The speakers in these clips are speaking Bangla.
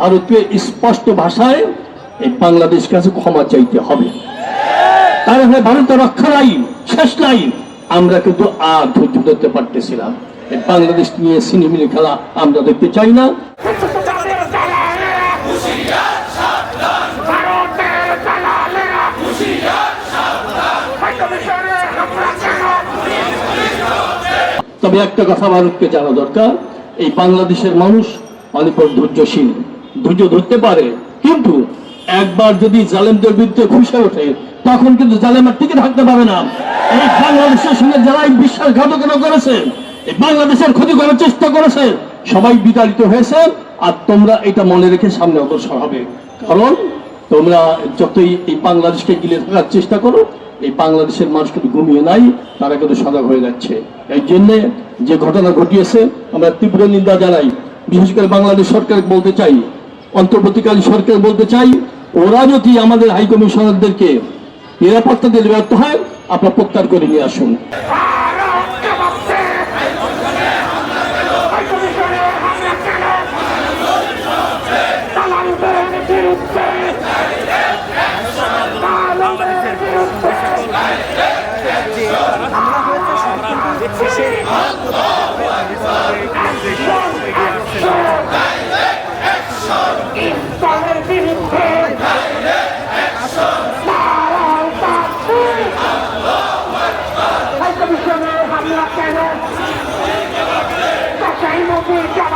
ভারতকে স্পষ্ট ভাষায় এই বাংলাদেশ কাছে ক্ষমা চাইতে হবে। তার হলে ভারতের রক্ষা লাইন, শেষ লাইন, আমরা কিন্তু আর ধৈর্য ধরতে পারতেছিলাম এই বাংলাদেশ নিয়ে সিনেমিনি খেলা আমরা দেখতে চাই না। তবে একটা কথা ভারতকে জানা দরকার, এই বাংলাদেশের মানুষ অনেক ধৈর্যশীল। ধৈর্য ধরতে পারে। কিন্তু একবার যদি জালেমদের বিরুদ্ধে খুশে ওঠে, তখন কিন্তু জালেমার টিকে থাকতে পারে না। এই বাংলাদেশের সঙ্গে যারা এই বিশ্বাসঘাতকতা করেছে, এই বাংলাদেশের ক্ষতি করার চেষ্টা করেছে, সবাই বিতাড়িত হয়েছে, আর তোমরা এটা মনে রেখে সামনে অগ্রসর হবে। কারণ তোমরা যতই এই বাংলাদেশকে গিলে থাকার চেষ্টা করো, এই বাংলাদেশের মানুষ কিন্তু ঘুমিয়ে নাই, তারা কিন্তু সজাগ হয়ে যাচ্ছে। এই জন্যে যে ঘটনা ঘটিয়েছে, আমরা তীব্র নিন্দা জানাই। বিশেষ করে বাংলাদেশ সরকার বলতে চাই অন্তর্বর্তীকালীন সরকার বলতে চাই, ওরা যদি আমাদের হাই কমিশনারদেরকে নিরাপত্তা দিতে ব্যর্থ হয়, আপনার প্রত্যাহার করে নিয়ে আসুন।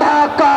ঢাকা।